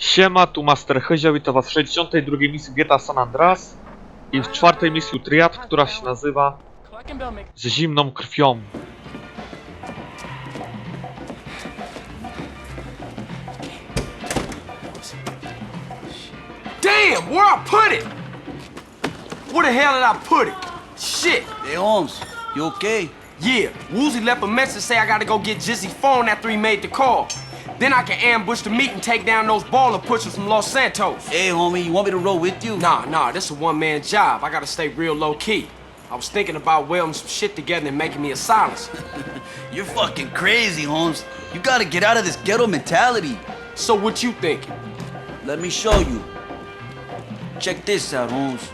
Siema, tu Master Hyzio, witam was w 62 misji GTA San Andreas i w czwartej misji Triad, która się nazywa Z zimną krwią. Damn, where I put it? Where the hell did I put it? Shit. Hey Holmes, you okay? Yeah, Woozy left a message say I gotta go get Jizzy's phone after he made the call. Then I can ambush the meat and take down those baller pushers from Los Santos. Hey homie, you want me to roll with you? Nah, nah, this a one-man job. I gotta stay real low-key. I was thinking about welding some shit together and making me a silencer. You're fucking crazy, Holmes. You gotta get out of this ghetto mentality. So what you think? Let me show you. Check this out, Holmes.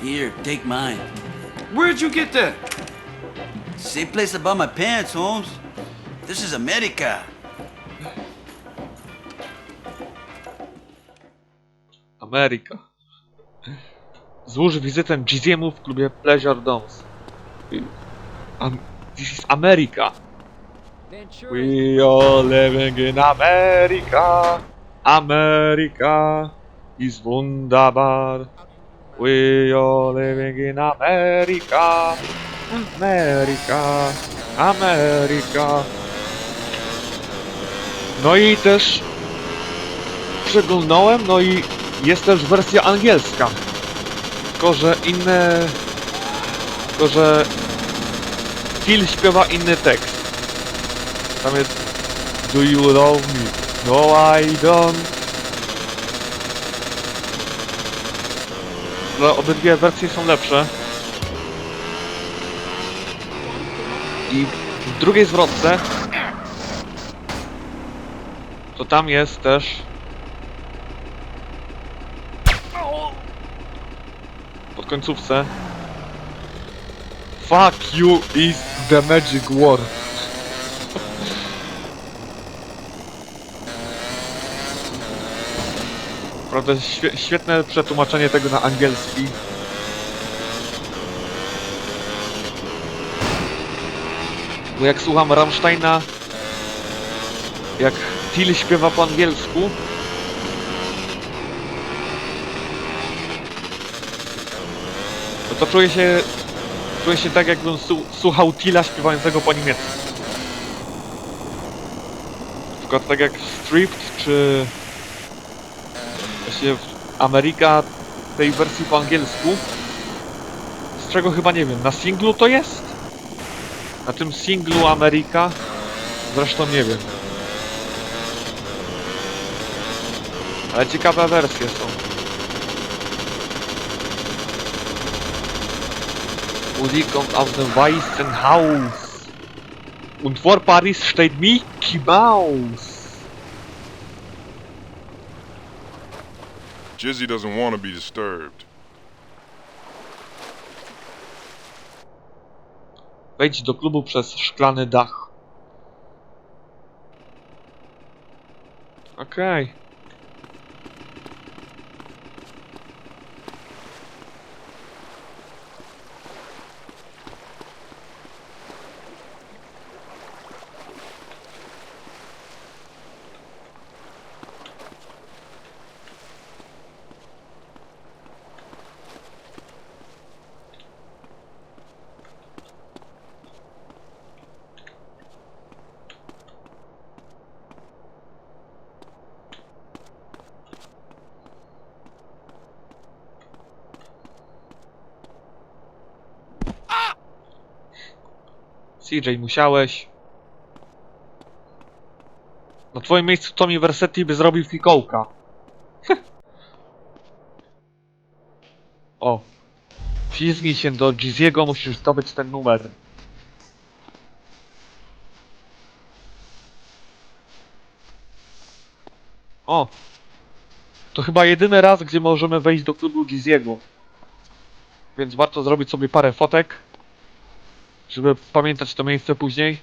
Here, take mine. Where'd you get that? Same place I bought my pants, Holmes. This is America. Ameryka. Złóż wizytę Giziemu w klubie Pleasure. I- Am This is America. We are living in America. America is wunderbar. We are living in America. America. America. No i też przeglądałem, no i jest też wersja angielska. Tylko, że inne... Tylko, że Phil śpiewa inny tekst. Tam jest Do you love me? No I don't. Ale obydwie wersje są lepsze. I w drugiej zwrotce to tam jest też pod końcówce Fuck you is the magic word. Prawda, świe świetne przetłumaczenie tego na angielski. Bo jak słucham Rammsteina, jak Till śpiewa po angielsku, no to czuję się, czuję się tak jakbym słuchał Tilla śpiewającego po niemiecku. Na przykład tak jak Stripped, czy właśnie Ameryka tej wersji po angielsku. Z czego chyba nie wiem, na singlu to jest? Na tym singlu Ameryka? Zresztą nie wiem. Ale ciekawe wersje są. Musik kommt aus dem Weißen Haus. Und vor Paris steht Mickey Mouse. Jizzy doesn't want to be disturbed. Wejdź do klubu przez szklany dach. Okej. CJ, musiałeś. Na twoim miejscu Tommy Versetti by zrobił fikołka. o. Ślizgnij się do Giziego, musisz zdobyć ten numer. O. To chyba jedyny raz, gdzie możemy wejść do klubu Giziego. Więc warto zrobić sobie parę fotek żeby pamiętać to miejsce później.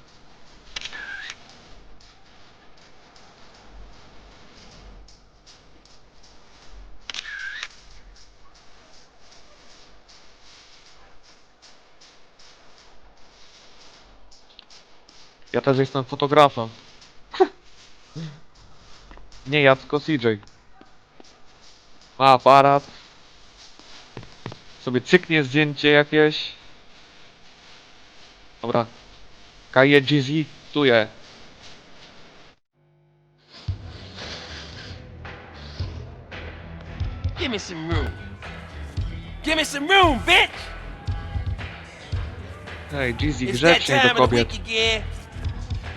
Ja też jestem fotografem. Nie ja, tylko CJ. Ma aparat. Sobie cyknie zdjęcie jakieś. Dobra. Kaje GZ, tu je. Give me some room. Give me some room, bitch! Hej, GZ, It's that grzecznie time do of the kobiet. week again.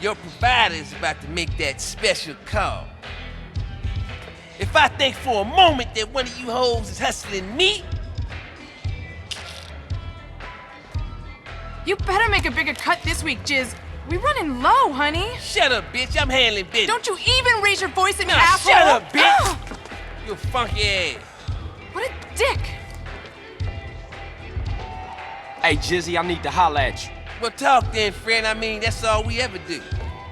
Your provider is about to make that special call. If I think for a moment that one of you hoes is hustling me, You better make a bigger cut this week, Jiz. We running low, honey. shut up, bitch. I'm handling business. Don't you even raise your voice at me, Nah, asshole! shut up, bitch. Ah! You funky ass. what a dick! Hey, Jizzy, I need to holler at you. Well, talk then, friend. I mean, that's all we ever do.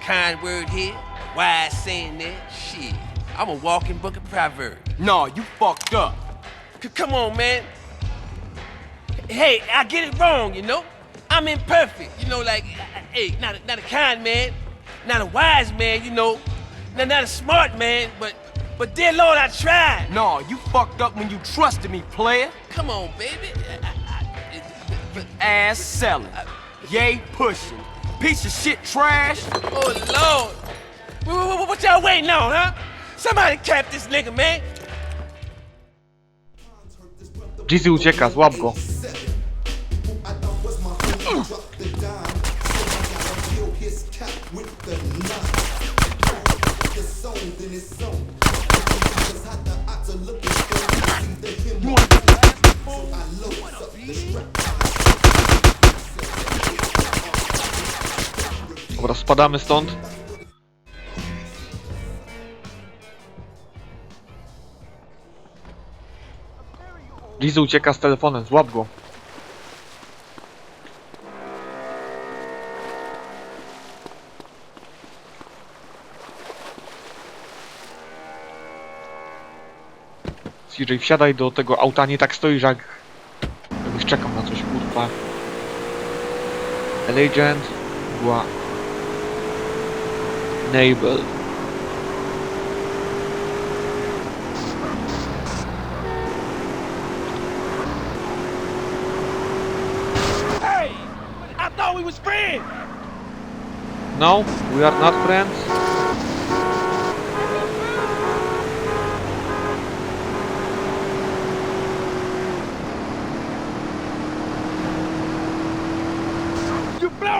Kind word here, wise saying there. Shit, I'm a walking book of proverbs. No, you fucked up. C- come on, man. Hey, I get it wrong, you know. I'm imperfect, you know. Like, I- I- hey, not a, not a kind man, not a wise man, you know, not, not a smart man, but but dear Lord, I tried. No, you fucked up when you trusted me, player. Come on, baby. I- I- I- but- Ass selling. Yay pushing. Piece of shit trash. oh Lord, what, what, what y'all waiting on, huh? Somebody cap this nigga, man. GZ ucieka, złap go. Dobra, spadamy stąd. Lizu ucieka z telefonem, złap go. CJ, wsiadaj do tego auta, nie tak stoisz jak... Jakbyś czekał na coś, kurwa. Legend była... Enable. Hey, I thought we was friends. No, we are not friends.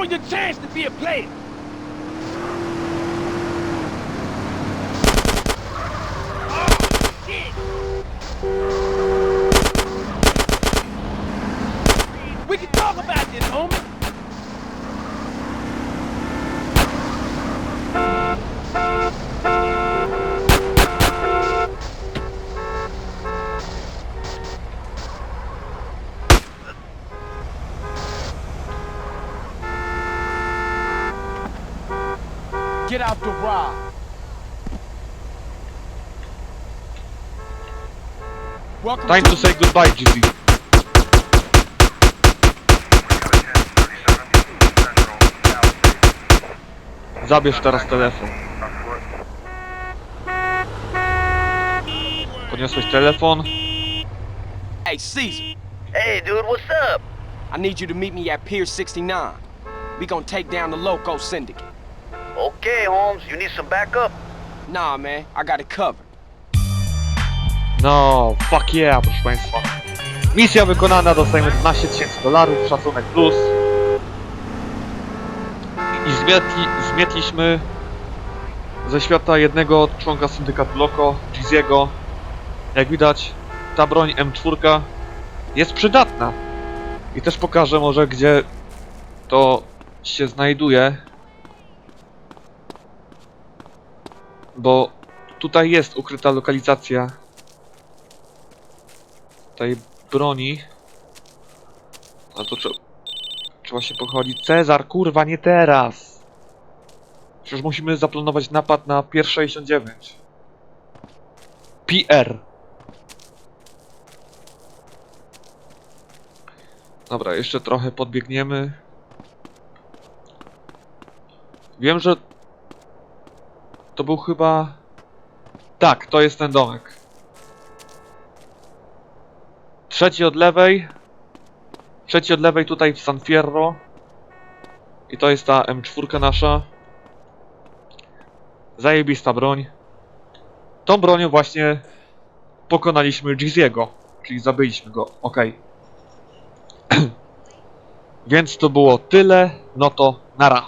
Your chance to be a player. Time to say goodbye, GZ. Zabierz teraz telefon. Podniosłeś telefon. Hey, Caesar. Hey, dude, what's up? I need you to meet me at Pier 69. We gonna take down the Loco Syndicate. Okay, Holmes, you need some backup? Nah, man, I got it covered. No, fuck yeah, proszę państwa. Misja wykonana, dostajemy 12 tysięcy dolarów, szacunek plus. I zmietli, zmietliśmy ze świata jednego członka syndykatu Loco, Giziego. Jak widać, ta broń M4 jest przydatna. I też pokażę może, gdzie to się znajduje. Bo tutaj jest ukryta lokalizacja tej broni. A to trzeba, trzeba się pochodzić. Cezar, kurwa, nie teraz! Przecież musimy zaplanować napad na Pier 69. PR. Dobra, jeszcze trochę podbiegniemy. Wiem, że był chyba... Tak, to jest ten domek. Trzeci od lewej. Trzeci od lewej tutaj w San Fierro. I to jest ta M4 nasza. Zajebista broń. Tą bronią właśnie pokonaliśmy Jeezy'ego. Czyli zabiliśmy go. Okej. Więc to było tyle. No to nara.